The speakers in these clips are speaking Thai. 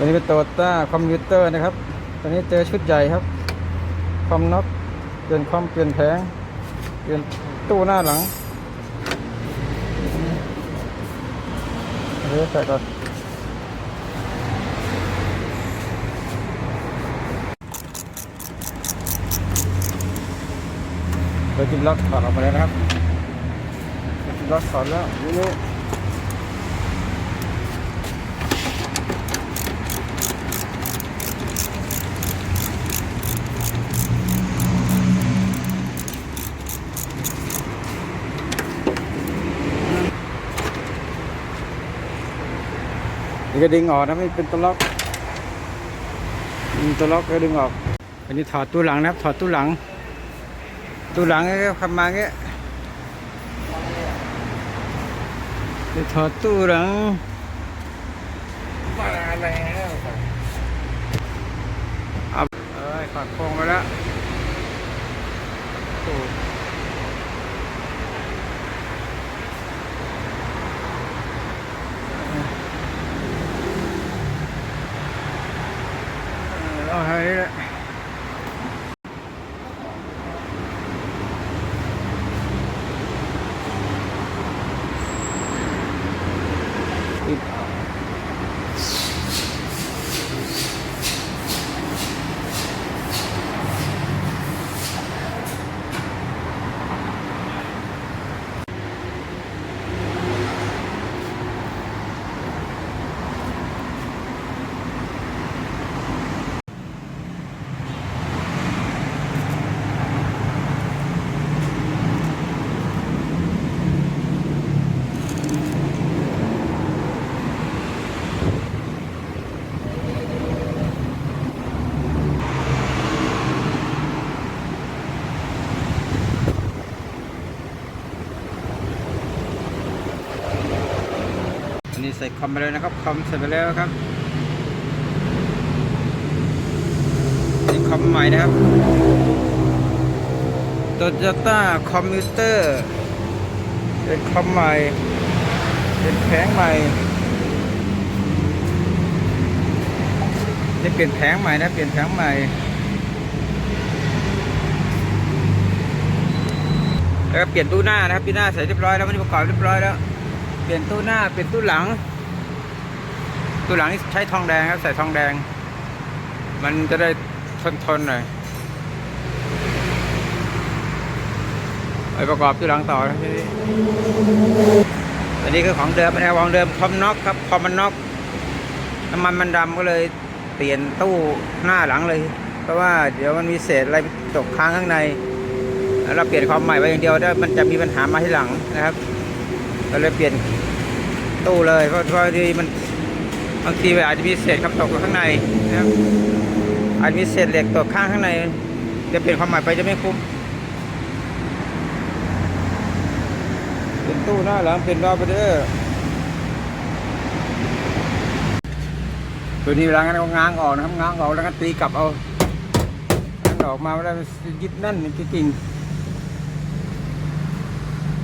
ตัวนี้เป็นโตต้าคอมพิวเตอร์นะครับ ตัวนี้เจอชุดใหญ่ครับ คอมน็อกเปลี่ยนคอมเปลี่ยนแผง เปลี่ยนตู้หน้าหลังเดี๋ยวใส่ก่อนเดี๋ยวจิบล็อกถอดออกมาแล้วนะครับจิบล็อกถอดแล้วนี่ นี่นี่ก็ดึงออกนะไม่เป็นตัวล็อกมีตัวล็อกก็ดึงออกอันนี้ถอดตู้หลังนะครับ ถอดตู้หลัง ตู้หลังก็ขับมาเงี้ยจะถอดตู้หลังมาแล้วเอาเอ้ยถอดโครงไปแล้วตู้เอาให้นี่แหละติด อั นนี้ใส่คอมไปเลยนะครับ คอมใส่ไปแล้วครับ นี่คอมใหม่นะครับโตโยต้าคอมพิวเตอร์เป็นคอมใหม่ เป็นแผงใหม่นี่เปลี่ยนแผงใหม่นะ เปลี่ยนแผงใหม่ แล้วก็เปลี่ยนตู้หน้านะครับตู้หน้าใส่เรียบร้อยแล้วมันประกอบเรียบร้อยแล้ว ปลี่ยนตู้หน้าเปลี่ยนตู้หลัง ตู้หลังนี่ใช้ทองแดงครับใส่ทองแดง มันจะได้ทนทนหน่อยไปประกอบตู้หลังต่อนะทีนี้อันนี้คือของเดิมนะของเดิมคอมน็อกครับคอมมันน็อกน้ำมันมันดำก็เลยเปลี่ยนตู้หน้าหลังเลย เพราะว่าเดี๋ยวมันมีเศษอะไรตกค้างข้างในแล้วเราเปลี่ยนคอมใหม่ไปอย่างเดียวได้มันจะมีปัญหามาที่หลังนะครับ ก็เลยเปลี่ยนตู้เลยเพราะเพราะที่มันบางทีอาจจะมีเศษครับตกข้างในนะครับอาจจะมีเศษเหล็กตกข้างข้างในจะเปลี่ยนความหมายไปจะไม่คุ้มเป็นตู้หน้าหลังเป็นรอบไปเด้อตัวนี้เวลางั้นเอาง้างออกนะครับง้างออกแล้วก็ตีกลับเอาง้างออกมาแล้วยึดนั่นจริงๆ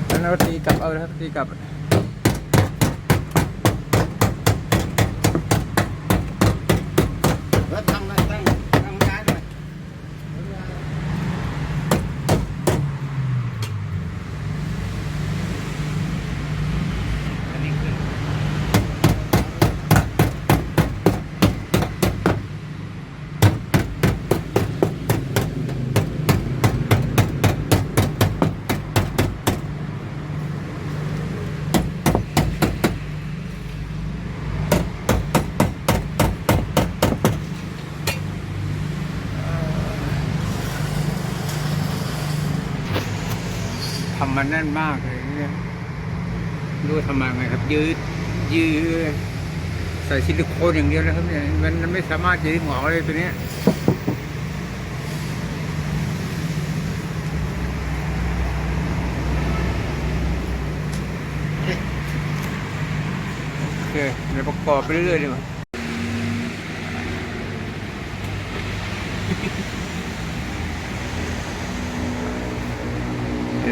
แล้วเราตีกลับเอาครับตีกลับแล้วทำอะไรตั้งตั้งย้ายหน่อย อันนี้ขึ้น ทำ มันแน่นมากเลยเนี่ยรู้ทำมาไงครับ ยืดยืดใส่ซิลิโคนอย่างเดียวแล้วครับเนี่ยมันมันไม่สามารถจะดึงออกเลยตัวเนี้ยโอเคเดี๋ยวประกอบไปเรื่อยๆดีกว่า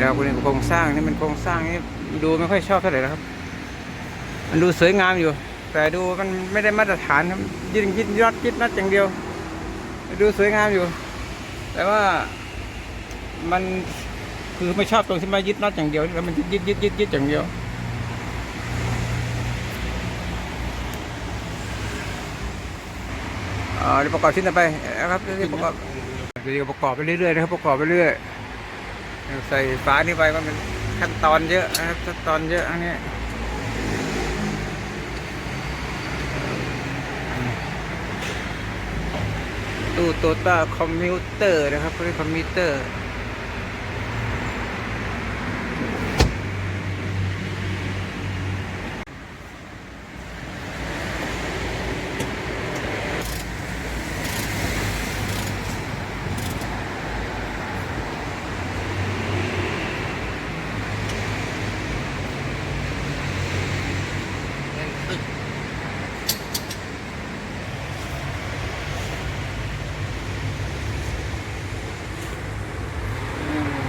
แล้วคุณโครงสร้างนี่มันโครงสร้างนี่ดูไม่ค่อยชอบเท่าไหร่แล้วครับ มันดูสวยงามอยู่ แต่ดูมันไม่ได้มาตรฐานครับยึดยึดน็อตยึดน็อตอย่างเดียว ดูสวยงามอยู่ แต่ว่ามันคือไม่ชอบตรงที่มายึดน็อตอย่างเดียวแล้วมันยึดยึดยึดยึดอย่างเดียวอ่าเดี๋ยวประกอบชิ้นต่อไปนะครับเดี๋ยวประกอบเดี๋ยวประกอบไปเรื่อยๆนะครับประกอบไปเรื่อย ใส่ฝานี่ไปมันเป็นขั้นตอนเยอะนะครับขั้นตอนเยอะอันนี้ตู้โตต้าคอมพิวเตอร์นะครับเรียกคอมพิวเตอร์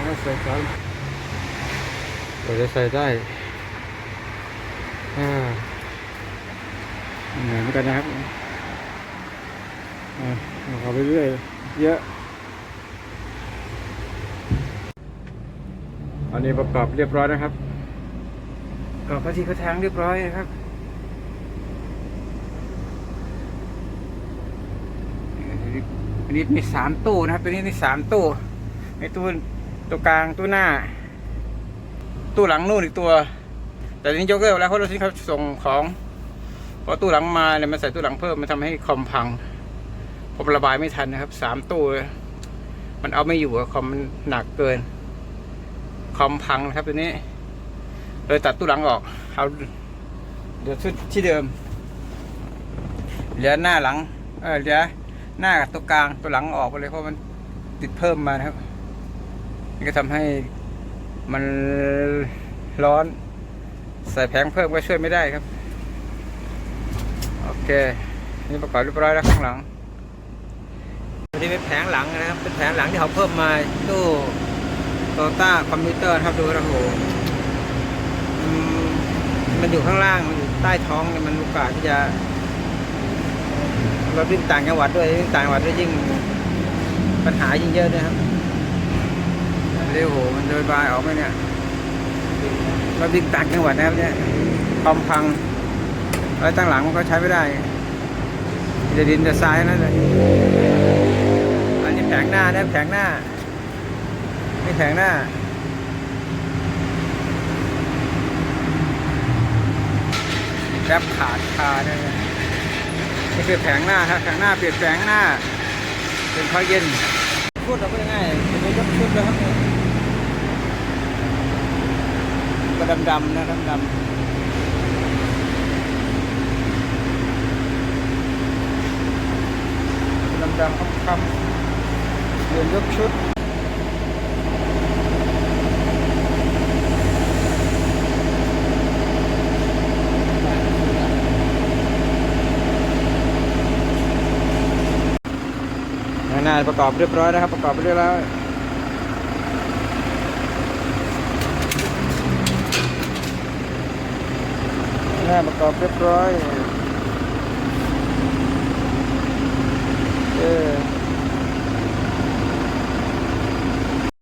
อื มใส่ครับเราจะใส่ได้อ่าเหมือนกันนะครับอ่าเอาไปเรื่อยเยอะอันนี้ประกอบเรียบร้อยนะครับประกอบพระที่กระทางเรียบร้อยนะครับอันนี้มีสามตู้นะครับตัวนี้มีสามตู้ไอ้ตู้ ตัวกลางตู้หน้า ตู้หลังนู่นอีกตัว แต่ทีนี้ยกเลิกแล้วเพราะรถที่เขาส่งของพอตู้หลังมาเนี่ยมันใส่ตู้หลังเพิ่มมันทำให้คอมพัง ผมระบายไม่ทันนะครับสามตู้มันเอาไม่อยู่อะคอมมันหนักเกิน คอมพังนะครับตัวนี้ เลยตัดตู้หลังออกเอาเดี๋ยวชุดที่เดิม เหลือหน้าหลัง เออเหลือหน้ากับตัวกลางตัวหลังออกไปเลยเพราะมันติดเพิ่มมานะครับ ก็ทำให้มันร้อน ใส่แผงเพิ่มก็ช่วยไม่ได้ครับ โอเค นี่ประกอบเรียบร้อยแล้วข้างหลังอันนี้เป็นแผงหลังนะครับ เป็นแผงหลังที่เขาเพิ่มมาตู้โตต้าคอมพิวเตอร์ครับดูนะโหมันอยู่ข้างล่างมันอยู่ใต้ท้องเนี่ยมันโอกาสที่จะเราวิ่งต่างจังหวัดด้วยวิ่งต่างจังหวัดด้วยยิ่งปัญหายิ่งเยอะด้วยครับ เร็วโหมันโดยบายออกไหมเนี่ยเราวิ่งต่างจังหวัดนะครับเนี่ยคอมพังอะไรตั้งหลังมันก็ใช้ไม่ได้จะดินจะทรายนั่นเลยอันนี้แผงหน้านะแผงหน้านี่แผงหน้าแรบขาดคาเนี่ยนี่คือแผงหน้าครับแผงหน้าเปลี่ยนแผงหน้า เป็นข้อเย็นพูดเราก็ง่ายๆจะไปยกชุดแล้วครับเนี่ย ก็ดำๆนะดำๆดำๆคำๆเรียนยกชุดหน้าประกอบเรียบร้อยนะครับ ประกอบไปเรียบร้อย แน่ประกอบเรียบร้อย เออ